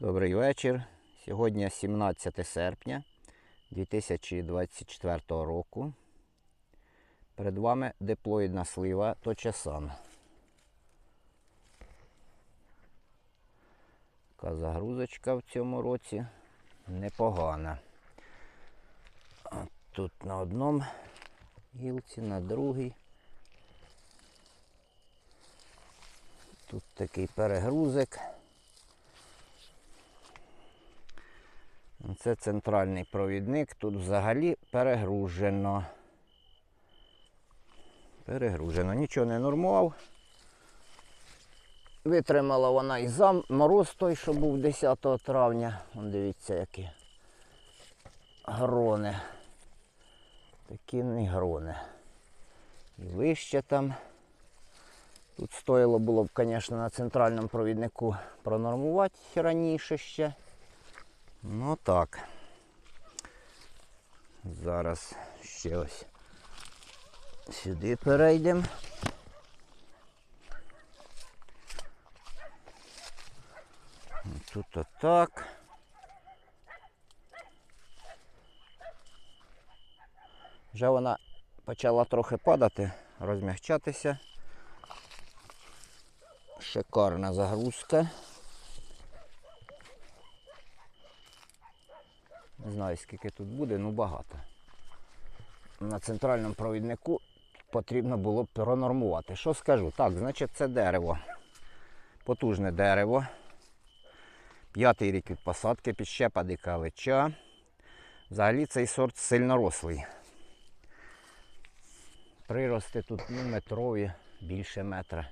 Добрий вечір. Сьогодні 17 серпня 2024 року. Перед вами диплоїдна слива Точесан. Така загрузочка в цьому році непогана. Тут на одному гілці, на другій. Тут такий перегрузик. Це центральний провідник. Тут взагалі перегружено. Перегружено. Нічого не нормував. Витримала вона і зам мороз той, що був 10 травня. Вон дивіться, які грони. Такі не грони. І вище там. Тут стоїло було б, звісно, на центральному провіднику пронормувати раніше ще. Ну так. Зараз ще ось сюди перейдемо. Тут отак. Вже вона почала трохи падати, розмягчатися. Шикарна загрузка. Не знаю, скільки тут буде, ну багато. На центральному провіднику потрібно було пронормувати. Що скажу? Так, значить це дерево. Потужне дерево. П'ятий рік від посадки, підщепа дика лича. Взагалі цей сорт сильно рослий. Прирости тут ну, метрові, більше метра.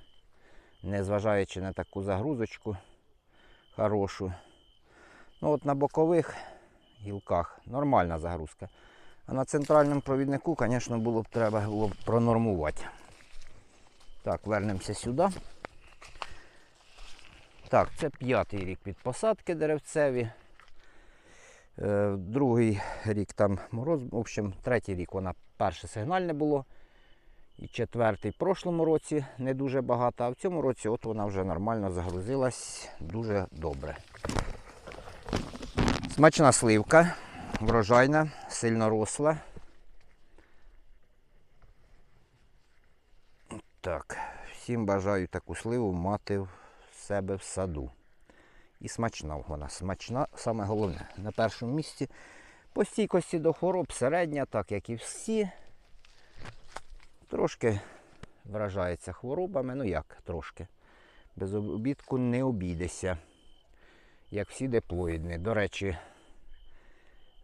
Незважаючи на таку загрузочку хорошу. Ну от на бокових гілках нормальна загрузка. А на центральному провіднику, звісно, було б треба було б пронормувати. Так, вернемося сюди. Так, це п'ятий рік від посадки деревцеві. Е, другий рік там мороз, в общем, третій рік вона перше сигнальне було. І четвертий в прошлому році не дуже багато, а в цьому році от вона вже нормально загрузилась дуже добре. Смачна сливка, врожайна, сильно росла. Так, всім бажаю таку сливу мати в себе в саду. І смачна вона. Смачна, саме головне. На першому місці по стійкості до хвороб середня, так як і всі. Трошки вражається хворобами, ну як трошки. Без обідку не обійдеся як всі диплоїдні. До речі,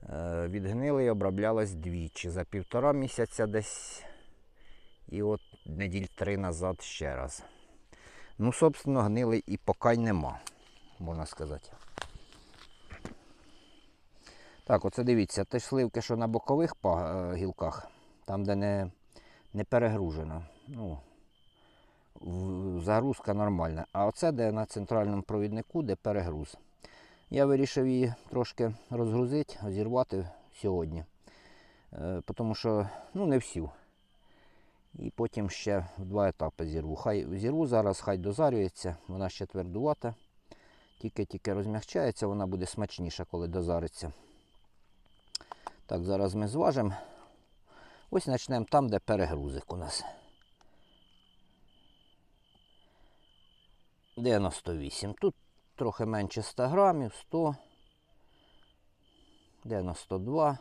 е, відгнили і оброблялась двічі. За півтора місяця десь і от неділь три назад ще раз. Ну, собственно, гнили і поки нема, можна сказати. Так, оце дивіться, те сливки, що на бокових е, гілках, там, де не, не перегружено. Ну, загрузка нормальна. А оце де на центральному провіднику, де перегруз. Я вирішив її трошки розгрузити, розірвати сьогодні. Е, Тому що ну, не всю. І потім ще в два етапи зірву. Хай зірву зараз, хай дозарюється, вона ще твердувата. Тільки-тільки розмягчається, вона буде смачніша, коли дозариться. Так, зараз ми зважимо. Ось почнемо там, де перегрузик у нас. 98. Тут трохи менше 100 грамів, 100, 92.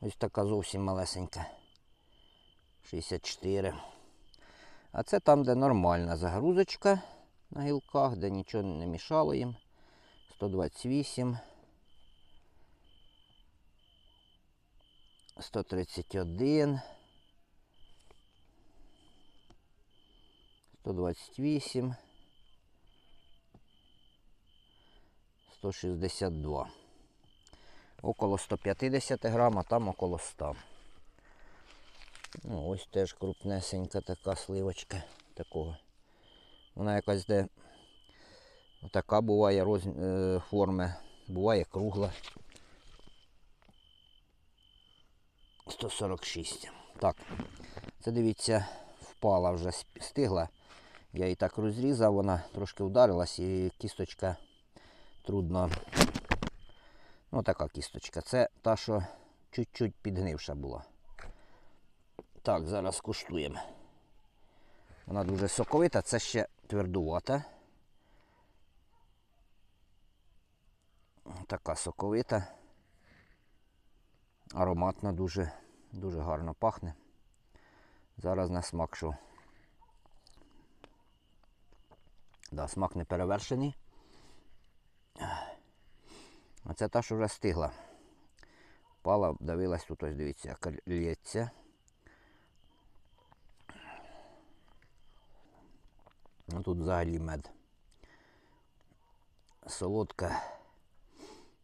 Ось така зовсім малесенька. 64. А це там, де нормальна загрузочка на гілках, де нічого не мішало їм. 128. 131. 128. 162. Около 150 грам, а там около 100. Ну, ось теж крупнесенька така сливочка такого. Вона якась де така буває роз... е, форми, буває кругла. 146. Так, це дивіться, впала вже стигла. Я її так розрізав, вона трошки вдарилась і кісточка трудно. Ну, така кісточка. Це та, що чуть-чуть підгнивша була. Так, зараз куштуємо. Вона дуже соковита, це ще твердувата. Така соковита. Ароматна, дуже, дуже гарно пахне. Зараз на смак що. Да, смак не перевершений. А це та, що вже стигла. Пала, давилась тут, ось дивіться, лється. Ну тут взагалі мед. Солодка.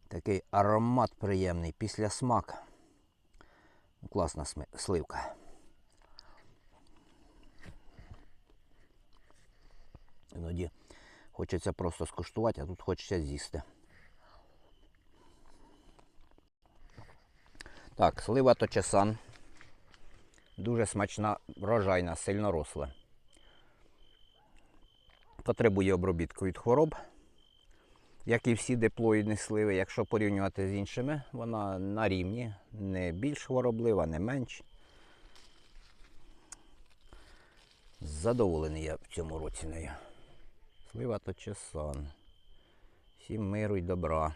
Такий аромат приємний, після смак. Класна сливка. Іноді хочеться просто скуштувати, а тут хочеться з'їсти. Так, слива точесан. Дуже смачна, врожайна, сильно росла. Потребує обробітку від хвороб, як і всі диплоїдні сливи. Якщо порівнювати з іншими, вона на рівні, не більш хвороблива, не менш. Задоволений я в цьому році нею. Слива точесан. Всім миру й добра.